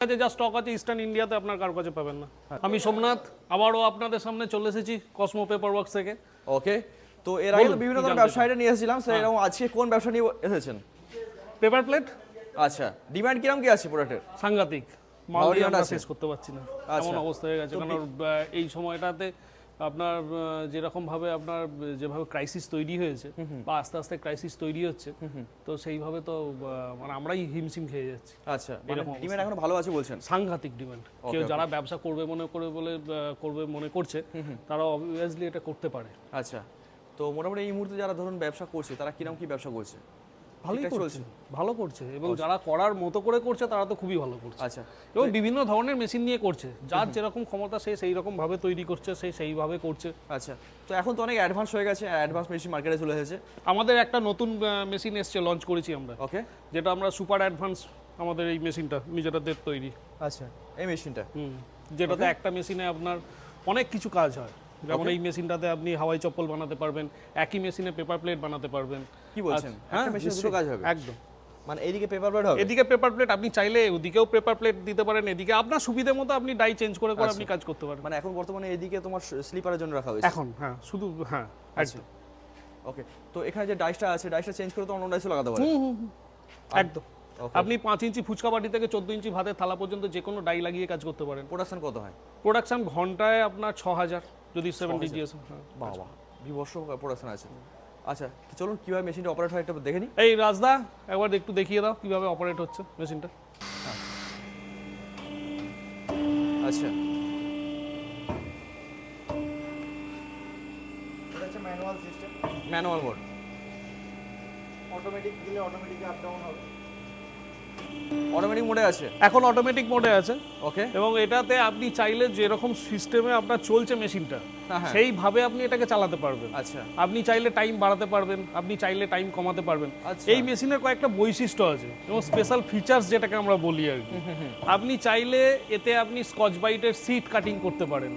কাছে যা স্টক আছে ইস্টার্ন ইন্ডিয়াতে আপনার কারও কাছে পাবেন না। আমি সোমনাথ আবারও আপনাদের সামনে চলে এসেছি কসমো পেপার ওয়ার্কস থেকে। ওকে তো এর আগে বিভিন্ন ধরনের ব্যবসায়ীরা নিয়ে এসেছিলাম স্যার এরকম আজকে কোন ব্যবসা নিয়ে এসেছেন? পেপার প্লেট আচ্ছা ডিমান্ড কিরম কি আছে প্রোডাক্টের সাংঘাতিক। মাল দিয়ে আমরা শেষ করতে পারছি না। আচ্ছা। এমন অবস্থা হয়ে গেছে কারণ এই সময়টাতে আপনার আহ, যেরকম ভাবে আপনার যেভাবে ক্রাইসিস তৈরি হয়েছে বা আস্তে আস্তে ক্রাইসিস তৈরি হচ্ছে তো সেইভাবে তো মানে আমরাই হিমশিম খেয়ে যাচ্ছি। আচ্ছা ডিমান্ড এখনও ভালো আছে বলছেন? সাংঘাতিক ডিমান্ড কেউ যারা ব্যবসা করবে মনে করে বলে করবে মনে করছে তারা অবভিয়াসলি এটা করতে পারে। আচ্ছা তো মোটামুটি এই মুহূর্তে যারা ধরুন ব্যবসা করছে তারা কিরম কি ব্যবসা করছে? ভালোই করছে ভালো করছে এবং যারা করার মতো করে করছে তারা তো খুবই ভালো করছে। আচ্ছা। এবং বিভিন্ন ধরনের মেশিন নিয়ে করছে। যার যেরকম ক্ষমতা সে সেই রকম ভাবে তৈরি করছে সে সেইভাবে করছে। আচ্ছা। তো এখন তো অনেক অ্যাডভান্স হয়ে গেছে অ্যাডভান্স মেশিন মার্কেটে চলে এসেছে। আমাদের একটা নতুন মেশিন এসছে লঞ্চ করেছি আমরা। ওকে। যেটা আমরা সুপার অ্যাডভান্স আমাদের এই মেশিনটা নিজেরাদের তৈরি। আচ্ছা এই মেশিনটা হুম যেটাতে একটা মেশিনে আপনার অনেক কিছু কাজ হয়। যেমন এই মেশিনটাতে আপনি হাওয়াই চপ্পল বানাতে পারবেন একই মেশিনে পেপার প্লেট বানাতে পারবেন। কি বলছেন? হ্যাঁ? একটা মেশিনে দুটো কাজ হবে। একদম। মানে এইদিকে পেপার প্লেট হবে? এদিকে পেপার প্লেট আপনি চাইলে ওদিকেও পেপার প্লেট দিতে পারেন এদিকে আপনার সুবিধা মতো আপনি ডাই চেঞ্জ করে করে আপনি কাজ করতে পারেন মানে এখন বর্তমানে এইদিকে তোমার স্লিপারের জন্য রাখা হয়েছে? এখন হ্যাঁ শুধু হ্যাঁ একদম। ওকে তো এখানে যে ডাইসটা আছে ডাইসটা চেঞ্জ করে তো অন্য ডাইসও লাগাতে পারে? একদম। আপনি পাঁচ ইঞ্চি ফুচকা বাটি থেকে চোদ্দ ইঞ্চি ভাতের থালা পর্যন্ত যে কোনো ডাই লাগিয়ে কাজ করতে পারেন। প্রোডাকশন কত হয়? প্রোডাকশন ঘন্টায় আপনার ছ হাজার। যদি সেভেন্টি জিএস বাবা বিবর্ষ প্রোডাকশন আছে আচ্ছা তো চলুন কীভাবে মেশিনটা অপারেট হয় একটা দেখে নিই এই রাজদা একবার একটু দেখিয়ে দাও কীভাবে অপারেট হচ্ছে মেশিনটা আচ্ছা। এটা হচ্ছে manual system manual mode automatic দিলে অটোমেটিক আপ ডাউন হবে। অটোমেটিক মোডে আছে এখন অটোমেটিক মোডে আছে ওকে এবং এটাতে আপনি চাইলে যেরকম সিস্টেমে আপনার চলছে মেশিনটা। সেইভাবে আপনি এটাকে চালাতে পারবেন। আচ্ছা। আপনি চাইলে টাইম বাড়াতে পারবেন আপনি চাইলে টাইম কমাতে পারবেন। আচ্ছা। এই মেশিনের কয়েকটা বৈশিষ্ট্য আছে এবং স্পেশাল ফিচার্স যেটাকে আমরা বলি আর কি। আপনি চাইলে এতে আপনি স্কচ বাইটের সিট কাটিং করতে পারেন।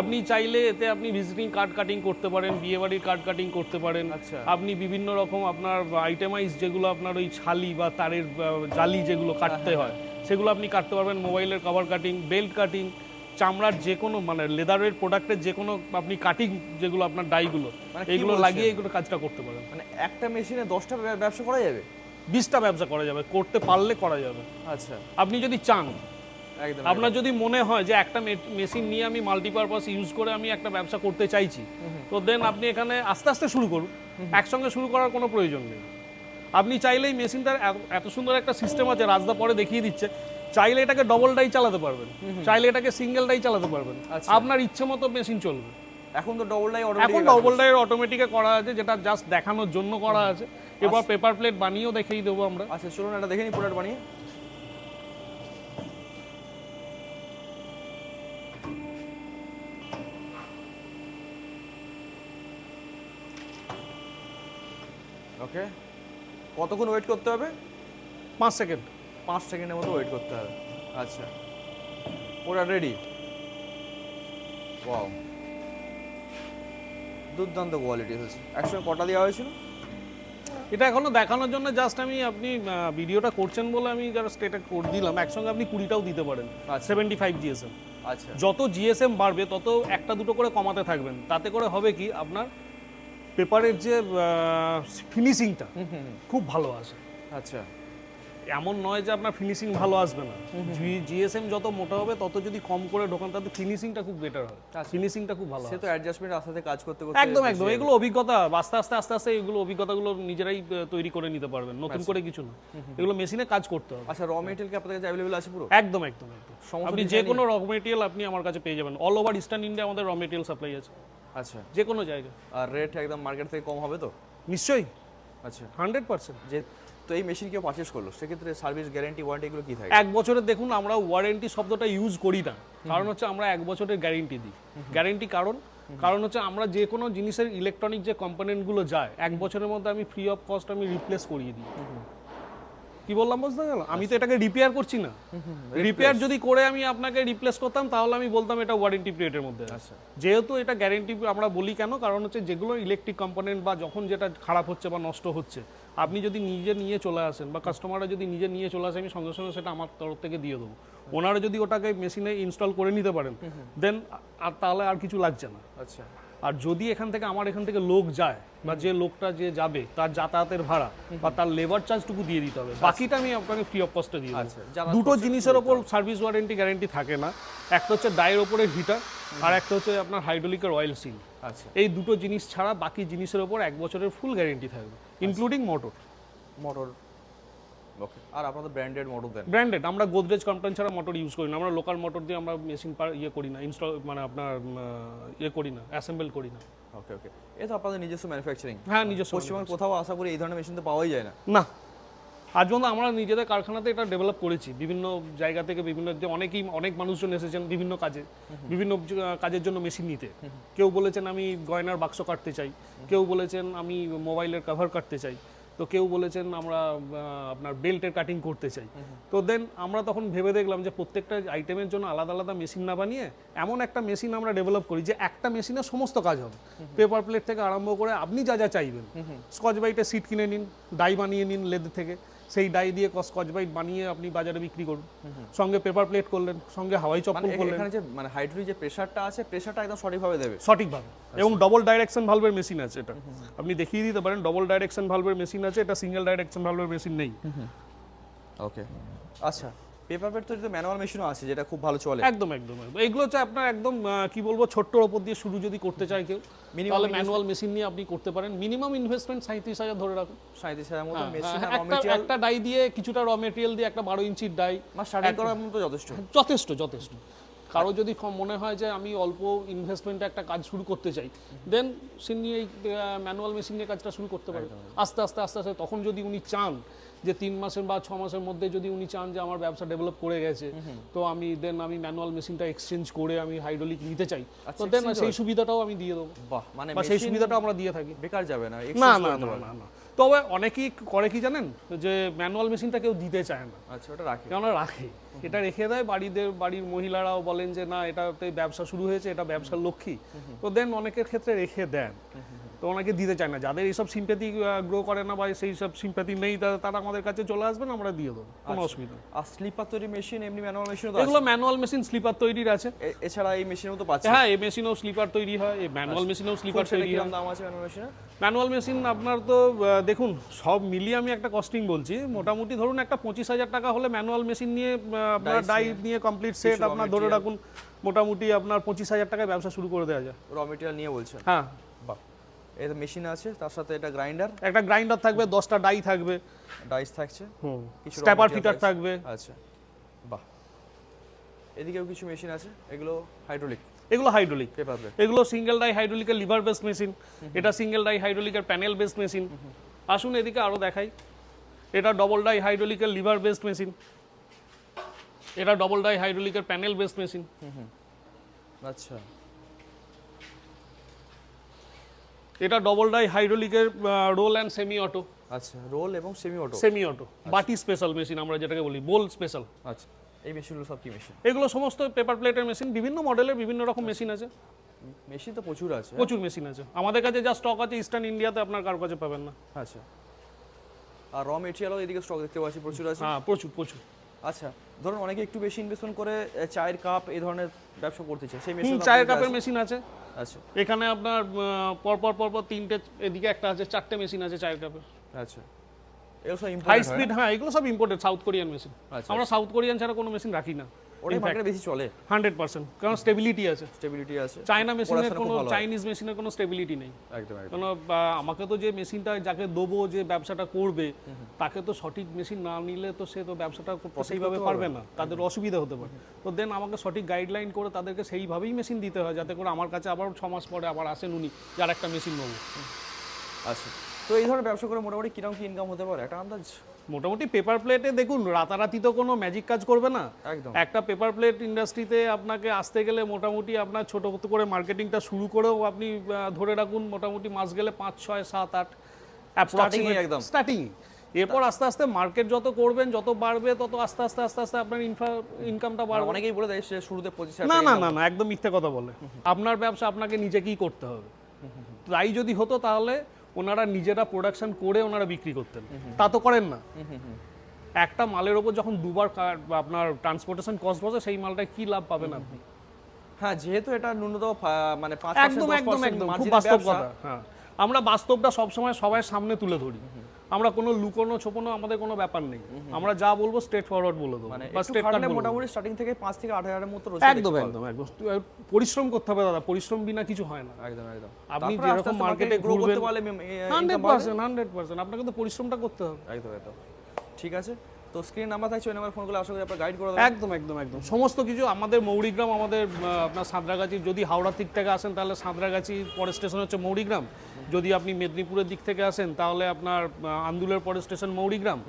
আপনি চাইলে এতে আপনি ভিজিটিং কার্ড কাটিং করতে পারেন বিয়ে বাড়ির কার্ড কাটিং করতে পারেন। আচ্ছা। আপনি বিভিন্ন রকম আপনার আইটেমাইজ যেগুলো আপনার ওই ছালি বা তারের জালি যেগুলো কাটতে হয় সেগুলো আপনি কাটতে পারবেন। মোবাইলের কভার কাটিং বেল্ট কাটিং চামড়ার যে কোনো মানে লেদারের প্রোডাক্টের যে কোনো আপনি কাটিং যেগুলো আপনার ডাইগুলো মানে এইগুলো লাগিয়ে এগুলো কাজটা করতে পারেন। মানে একটা মেশিনে দশটা ব্যবসা করা যাবে? বিশটা ব্যবসা করা যাবে করতে পারলে করা যাবে। আচ্ছা। আপনি যদি চান আপনার যদি মনে হয় যে একটা মেশিন নিয়ে আমি মাল্টিপারপাস ইউজ করে আমি একটা ব্যবসা করতে চাইছি তো দেন আপনি এখানে আস্তে আস্তে শুরু করুন। একসঙ্গে শুরু করার কোনো প্রয়োজন নেই। আপনি চাইলেই মেশিনটার এত- এত সুন্দর একটা সিস্টেম আছে রাজদা পরে দেখিয়ে দিচ্ছে। চাইলে এটাকে ডবল ডাই চালাতে পারবেন। চাইলে এটাকে সিঙ্গেল ডাই চালাতে পারবেন। আচ্ছা। আপনার ইচ্ছে মতো মেশিন চলবে। এখন তো ডবল ডাই এখন ডবল ডাইয়ের অটোমেটিকে করা আছে যেটা জাস্ট দেখানোর জন্য করা আছে। এবার পেপার প্লেট বানিয়েও দেখিয়ে দেবো আমরা। আচ্ছা চলুন এটা দেখে নিই প্রোডাক্ট বানিয়ে। ওকে কতক্ষণ ওয়েট করতে হবে? পাঁচ সেকেন্ড পাঁচ সেকেন্ডের মতো ওয়েট করতে হবে। আচ্ছা। ওটা রেডি ওয়াও দুর্দান্ত কোয়ালিটি এসেছে একসঙ্গে কটা দেওয়া হয়েছিল? এটা এখনও দেখানোর জন্য জাস্ট আমি আপনি ভিডিওটা করছেন বলে আমি জাস্ট এটা করে দিলাম। একসঙ্গে আপনি কুড়িটাও দিতে পারেন। সেভেন্টি ফাইভ জিএসএম আচ্ছা। যত জিএসএম বাড়বে তত একটা দুটো করে কমাতে থাকবেন। তাতে করে হবে কি আপনার পেপারের যে ফিনিশিংটা খুব ভালো আসে। আচ্ছা। এমন নয় যে আপনার ফিনিশিং ভালো আসবে না। জিএসএম যত মোটা হবে তত যদি কম করে ঢোকান তাতে ফিনিশিংটা খুব বেটার হয়। আচ্ছা। ফিনিশিংটা খুব ভালো সে তো অ্যাডজাস্টমেন্ট আস্তে আস্তে কাজ করতে করতে একদম একদম। এগুলো অভিজ্ঞতা। আস্তে আস্তে আস্তে আস্তে এগুলো অভিজ্ঞতাগুলো নিজেরাই তৈরি করে নিতে পারবেন। নতুন করে কিছু না। এগুলো মেশিনে কাজ করতে হবে। আচ্ছা র মেটেরিয়াল কি আপনাদের কাছে অ্যাভেলেবল আছে পুরো? একদম একদম একদম। আপনি যে কোনো র মেটেরিয়াল আপনি আমার কাছে পেয়ে যাবেন। অল ওভার ইস্টার্ন ইন্ডিয়া আমাদের র মেটেরিয়াল সাপ্লাই আছে। আচ্ছা। যে কোনো জায়গায়। আর রেট একদম মার্কেট থেকে কম হবে তো? নিশ্চয়ই। আচ্ছা। হান্ড্রেড পার্সেন্ট যে তো এই মেশিন কেউ পারচেস করল? সেক্ষেত্রে সার্ভিস গ্যারান্টি ওয়ারেন্টি এগুলো কি থাকে? এক বছরের দেখুন আমরা ওয়ারেন্টি শব্দটা ইউজ করি না। কারণ হচ্ছে আমরা এক বছরের গ্যারেন্টি দিই। গ্যারেন্টি কারণ? কারণ হচ্ছে আমরা যে কোনো জিনিসের ইলেকট্রনিক যে কম্পোনেন্টগুলো যায় এক বছরের মধ্যে আমি ফ্রি অফ কস্ট আমি রিপ্লেস করিয়ে দিই। কি বললাম বুঝতে গেল? আমি তো এটাকে রিপেয়ার করছি না। রিপেয়ার যদি করে আমি আপনাকে রিপ্লেস করতাম তাহলে আমি বলতাম এটা ওয়ারেন্টি পিরিয়ডের মধ্যে। আছে। আচ্ছা। যেহেতু এটা গ্যারেন্টি আমরা বলি কেন? কারণ হচ্ছে যেগুলো ইলেকট্রিক কম্পোনেন্ট বা যখন যেটা খারাপ হচ্ছে বা নষ্ট হচ্ছে আপনি যদি নিজে নিয়ে চলে আসেন বা কাস্টমাররা যদি নিজে নিয়ে চলে আসে আমি সঙ্গে সঙ্গে সেটা আমার তরফ থেকে দিয়ে দেবো। ওনারা যদি ওটাকে মেশিনে ইনস্টল করে নিতে পারেন দেন আর তাহলে আর কিছু লাগছে না। আচ্ছা। আর যদি এখান থেকে আমার এখান থেকে লোক যায় বা যে লোকটা যে যাবে তার যাতায়াতের ভাড়া বা তার লেবার চার্জটুকু দিয়ে দিতে হবে। বাকিটা আমি আপনাকে ফ্রি অফ কস্টে দিয়ে দেবো। আচ্ছা, দুটো জিনিসের ওপর সার্ভিস ওয়ারেন্টি গ্যারেন্টি থাকে না। একটা হচ্ছে ডায়ের ওপরে হিটার আর একটা হচ্ছে আপনার হাইড্রোলিকের অয়েল সিল আচ্ছা। এই দুটো জিনিস ছাড়া বাকি জিনিসের ওপর এক বছরের ফুল গ্যারেন্টি থাকবে ইনক্লুডিং মোটর মোটর আর আপনাদের ব্র্যান্ডেড মোটর দেন ব্র্যান্ডেড আমরা গোদরেজ কোম্পানি ছাড়া মোটর ইউজ করি না। আমরা লোকাল মোটর দিয়ে আমরা মেশিন ইয়ে করি না। ইনস্টল মানে আপনার ইয়ে করি না। অ্যাসেম্বল করি না। ওকে ওকে এ তো আপনাদের নিজস্ব ম্যানুফ্যাকচারিং হ্যাঁ নিজস্ব পশ্চিমবঙ্গে কোথাও আশা করি এই ধরনের মেশিন তো পাওয়াই যায় না। না। আজ পর্যন্ত আমরা নিজেদের কারখানাতে এটা ডেভেলপ করেছি। বিভিন্ন জায়গা থেকে বিভিন্ন অনেকেই অনেক মানুষজন এসেছেন বিভিন্ন কাজে। বিভিন্ন কাজের জন্য মেশিন নিতে। কেউ বলেছেন আমি গয়নার বাক্স কাটতে চাই। কেউ বলেছেন আমি মোবাইলের কাভার কাটতে চাই। তো কেউ বলেছেন আমরা আপনার বেল্টের কাটিং করতে চাই। তো দেন আমরা তখন ভেবে দেখলাম যে প্রত্যেকটা আইটেমের জন্য আলাদা আলাদা মেশিন না বানিয়ে এমন একটা মেশিন আমরা ডেভেলপ করি যে একটা মেশিনে সমস্ত কাজ হবে। পেপার প্লেট থেকে আরম্ভ করে আপনি যা যা চাইবেন। স্কচ বাইটের সিট কিনে নিন ডাই বানিয়ে নিন লেদ থেকে। সেই ডাই দিয়ে স্কচ বাইট বানিয়ে আপনি বাজারে বিক্রি করুন। সঙ্গে পেপার প্লেট করলেন সঙ্গে হাওয়াই চপ চপ্পল করলেন। এখানে যে মানে হাইড্রোলিক যে প্রেসারটা আছে প্রেসারটা একদম সঠিকভাবে দেবে। সঠিকভাবে। এবং ডবল ডাইরেকশন ভালভের মেশিন আছে এটা। আপনি দেখিয়ে দিতে পারেন ডবল ডাইরেকশন ভালভের মেশিন আছে এটা সিঙ্গেল ডাইরেকশন ভালভের মেশিন নেই। ওকে আচ্ছা। পেপার প্লেট তো যেটা ম্যানুয়াল মেশিনও আছে যেটা খুব ভালো চলে। একদম একদম এগুলো হচ্ছে আপনার একদম কি বলব ছোট্টর ওপর দিয়ে শুরু যদি করতে চায় কেউ মিনিমাম ম্যানুয়াল মেশিন নিয়ে আপনি করতে পারেন। মিনিমাম ইনভেস্টমেন্ট সাঁত্রিশ হাজার ধরে রাখুন। সাঁত্রিশ হাজার মতো হ্যাঁ, মেশিন হ্যাঁ, একটা ডাই দিয়ে কিছুটা র মেটেরিয়াল দিয়ে একটা বারো ইঞ্চির ডাই স্টার্টিং করার মতো যথেষ্ট। যথেষ্ট যথেষ্ট। কারও যদি মনে হয় যে আমি অল্প ইনভেস্টমেন্টে একটা কাজ শুরু করতে চাই দেন সে নিয়ে এই ম্যানুয়াল মেশিন নিয়ে কাজটা শুরু করতে পারে আস্তে আস্তে আস্তে আস্তে তখন যদি উনি চান যে তিন মাসের বা ছ মাসের মধ্যে যদি উনি চান যে আমার ব্যবসা ডেভেলপ করে গেছে তো আমি দেন আমি ম্যানুয়াল মেশিনটা এক্সচেঞ্জ করে আমি হাইড্রোলিক নিতে চাই। তো দেন সেই সুবিধাটাও আমি দিয়ে দেবো। বাহ মানে সেই সুবিধাটা আমরা দিয়ে থাকি। বেকার যাবে না না। না না। তবে অনেকেই করে কি জানেন? যে ম্যানুয়াল মেশিনটা কেউ দিতে চায় না। আচ্ছা ওটা রাখে। কেননা রাখে। এটা রেখে দেয় বাড়িদের বাড়ির মহিলারাও বলেন যে না এটাতে ব্যবসা শুরু হয়েছে এটা ব্যবসার লক্ষ্মী। তো দেন অনেকের ক্ষেত্রে রেখে দেন। তো ওনাকে দিতে চায় না। যাদের এইসব সিম্প্যাথি গ্রো করে না বা সেই সব সিম্প্যাথি নেই তারা আমাদের কাছে চলে আসবেন আমরা দিয়ে দেবো। কোনো অসুবিধা আর স্লিপার তৈরি মেশিন এমনি ম্যানুয়াল মেশিন এগুলো ম্যানুয়াল মেশিন স্লিপার তৈরির আছে। এছাড়া এই মেশিনও তো পাচ্ছে। হ্যাঁ এই মেশিনেও স্লিপার তৈরি হয় এই ম্যানুয়াল মেশিনেও স্লিপার তৈরি হয়। দাম আছে ম্যানুয়াল মেশিনের ম্যানুয়াল মেশিন আপনার তো দেখুন সব মিলিয়ে আমি একটা কস্টিং বলছি। মোটামুটি ধরুন একটা পঁচিশ হাজার টাকা হলে ম্যানুয়াল মেশিন নিয়ে আপনার ডাই নিয়ে, কমপ্লিট সেট আপনার ধরে রাখুন মোটামুটি আপনার পঁচিশ হাজার টাকায় ব্যবসা শুরু করে দেওয়া যায়। র মেটেরিয়াল নিয়ে বলছেন। হ্যাঁ। এটা মেশিন আছে তার সাথে এটা গ্রাইন্ডার একটা গ্রাইন্ডার থাকবে দশটা ডাই থাকবে। ডাইস থাকছে। হুম। কিছু স্ট্যাপার ফিটার থাকবে। আচ্ছা। বাহ। এদিকেও কিছু মেশিন আছে এগুলো হাইড্রোলিক এগুলো হাইড্রোলিক এগুলো সিঙ্গেল ডাই হাইড্রোলিকের লিভার বেস মেশিন এটা সিঙ্গেল ডাই হাইড্রোলিকের প্যানেল বেস মেশিন আসুন এদিকে আরও দেখাই। এটা ডবল ডাই হাইড্রোলিকের লিভার বেসড মেশিন এটা ডবল ডাই হাইড্রোলিকের প্যানেল বেসড মেশিন আচ্ছা। এটা ডবল ডাই হাইড্রোলিকের রোল অ্যান্ড সেমি অটো আচ্ছা রোল এবং সেমি অটো সেমি অটো বাটি স্পেশাল মেশিন আমরা যেটাকে বলি বোল স্পেশাল আচ্ছা এই মেশিনগুলো সব কি মেশিন এগুলো সমস্ত পেপার প্লেটের মেশিন বিভিন্ন মডেলের বিভিন্ন রকম মেশিন আছে। মেশিন তো প্রচুর আছে। প্রচুর মেশিন আছে। আমাদের কাছে যা স্টক আছে ইস্টার্ন ইন্ডিয়াতে আপনার কারও কাছে পাবেন না। আচ্ছা। আর র মেটেরিয়ালও এদিকে স্টক দেখতে পাচ্ছি প্রচুর আছে। হ্যাঁ প্রচুর প্রচুর। আচ্ছা ধরুন অনেকে একটু বেশি ইনভেস্টমেন্ট করে চায়ের কাপ এই ধরনের ব্যবসা করতে চায়। সেই মেশিন চায়ের কাপের মেশিন আছে। আচ্ছা। এখানে আপনার পর পর পর পর তিনটে এদিকে একটা আছে চারটে মেশিন আছে চায়ের কাপের আচ্ছা। এগুলো সব হাই স্পিড হ্যাঁ? এগুলো সব ইম্পোর্টেড সাউথ কোরিয়ান মেশিন আচ্ছা। আমরা সাউথ কোরিয়ান ছাড়া কোনো মেশিন রাখি না। ওটাই মার্কেটে বেশি চলে। হান্ড্রেড পার্সেন্ট কারণ স্টেবিলিটি আছে। স্টেবিলিটি আছে। চায়না মেশিনের কোনো চাইনিজ মেশিনের কোনো স্টেবিলিটি নেই। একদম কেন আমাকে তো যে মেশিনটা যাকে দেবো যে ব্যবসাটা করবে তাকে তো সঠিক মেশিন না নিলে তো সে তো ব্যবসাটা সেইভাবে পারবে না। তাদের অসুবিধা হতে পারে। তো দেন আমাকে সঠিক গাইডলাইন করে তাদেরকে সেইভাবেই মেশিন দিতে হয় যাতে করে আমার কাছে আবার ছ মাস পরে আবার আসেন উনি যার একটা মেশিন নেব। আচ্ছা। তো এই ধরনের ব্যবসা করে মোটামুটি কীরকম কি ইনকাম হতে পারে? একটা আন্দাজ? মোটামুটি পেপার প্লেটে দেখুন রাতারাতি তো কোনো ম্যাজিক কাজ করবে না। একদম। একটা পেপার প্লেট ইন্ডাস্ট্রিতে আপনাকে আসতে গেলে মোটামুটি আপনার ছোট করে মার্কেটিংটা শুরু করেও আপনি ধরে রাখুন মোটামুটি মাস গেলে পাঁচ ছয় সাত আট একদম। স্টার্টিং এরপর আস্তে আস্তে মার্কেট যত করবেন যত বাড়বে তত আস্তে আস্তে আস্তে আস্তে আপনার ইনকামটা বাড়বে। অনেকেই বলে দেয় সে শুরুতে হাজার না না না না একদম মিথ্যে কথা বলে। আপনার ব্যবসা আপনাকে নিজেকেই করতে হবে? তাই যদি হতো তাহলে ওনারা নিজেরা প্রোডাকশন করে ওনারা বিক্রি করতেন। তা তো করেন না। একটা মালের ওপর যখন দুবার আপনার ট্রান্সপোর্টেশন কস্ট বসে সেই মালটায় কি লাভ পাবেন আপনি? হ্যাঁ যেহেতু এটা ন্যূনতম মানে একদম একদম একদম খুব বাস্তব কথা হ্যাঁ। আমরা বাস্তবটা সবসময় সবাই সামনে তুলে ধরি। আমরা কোনো লুকোনো ছোপনো আমাদের কোনো ব্যাপার নেই। আমরা যা বলব স্ট্রেট ফরওয়ার্ড বলে দেবো। মানে স্ট্রেট মোটামুটি স্টার্টিং থেকে পাঁচ থেকে আট হাজারের মতো একদম একদম একদম। পরিশ্রম করতে হবে দাদা পরিশ্রম বিনা কিছু হয় না। একদম একদম। আপনি যেরকম মার্কেটে grow করতে পারলে মে- এ- হান্ড্রেড income বাড়বে। পার্সেন্ট হান্ড্রেড পার্সেন্ট আপনাকে তো পরিশ্রমটা করতে হবে। একদম একদম। ঠিক আছে? তো স্ক্রিন নাম্বার থাকছে ওই নাম্বার ফোন করলে আশা করি আপনার গাইড করে দেবেন একদম একদম একদম। সমস্ত কিছু আমাদের মৌরিগ্রাম আমাদের আপনার সাঁতরাগাছি যদি হাওড়ার দিক থেকে আসেন তাহলে সাঁতরাগাছি পরের স্টেশন হচ্ছে মৌরিগ্রাম। যদি আপনি মেদিনীপুরের দিক থেকে আসেন তাহলে আপনার আন্দুলের পরের স্টেশন মৌরিগ্রাম।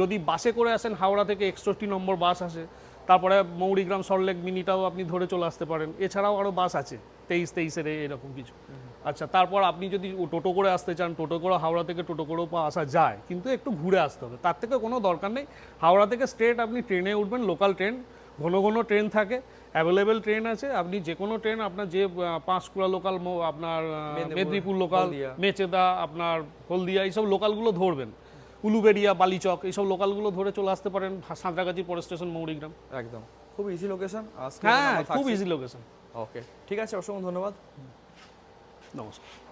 যদি বাসে করে আসেন হাওড়া থেকে একষট্টি নম্বর বাস আসে। তারপরে মৌরিগ্রাম সরলেক মিনিটাও আপনি ধরে চলে আসতে পারেন। এছাড়াও আরও বাস আছে তেইশ তেইশের এরকম কিছু। আচ্ছা তারপর আপনি যদি টোটো করে আসতে চান টোটো করে হাওড়া থেকে টোটো করেও আসা যায় কিন্তু একটু ঘুরে আসতে হবে। তার থেকে কোনো দরকার নেই। হাওড়া থেকে স্ট্রেট আপনি ট্রেনে উঠবেন লোকাল ট্রেন। ঘন ঘন ট্রেন থাকে অ্যাভেলেবেল ট্রেন আছে। আপনি যে কোনো ট্রেন আপনার যে পাঁশকুড়া লোকাল আপনার মেদিনীপুর, লোকাল মেচেদা আপনার হলদিয়া এইসব লোকালগুলো ধরবেন। উলুবেড়িয়া বালিচক এইসব লোকালগুলো ধরে চলে আসতে পারেন সাঁতরাগাছি পরের স্টেশন মৌরিগ্রাম। একদম। খুব ইজি লোকেশন হ্যাঁ খুব ইজি লোকেশন ওকে ঠিক আছে অসংখ্য ধন্যবাদ। নমস্কার।